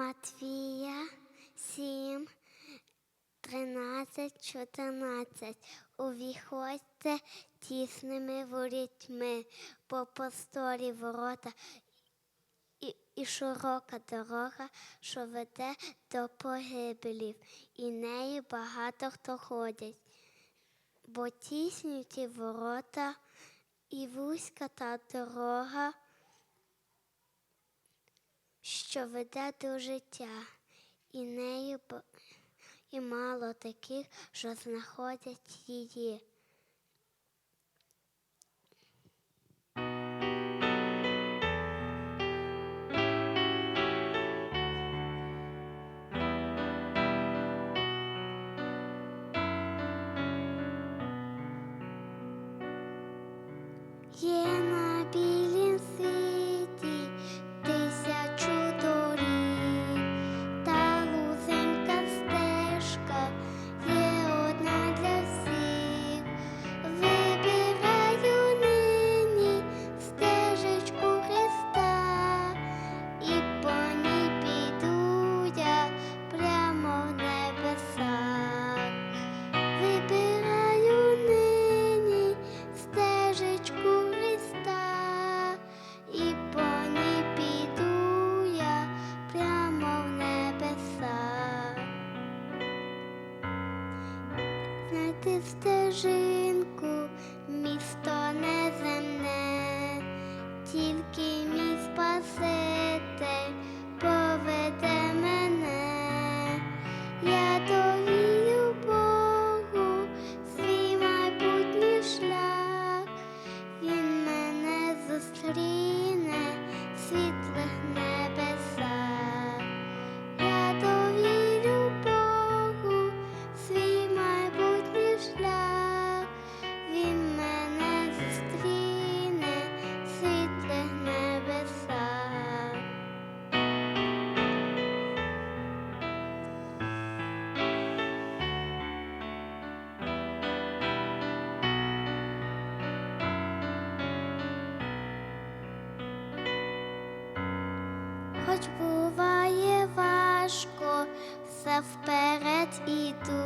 Матвія 7, 13, 14. Увіходьте тісними ворітьми, по просторі ворота і, і широка дорога, що веде до погибелів, і нею багато хто ходять. Бо тісні ті ворота і вузька та дорога, що веде до життя, і нею і мало таких, що знаходять її. Є Знайти стежинку, місто неземне, тільки мій Спаситель Хоч буває важко, все вперед іду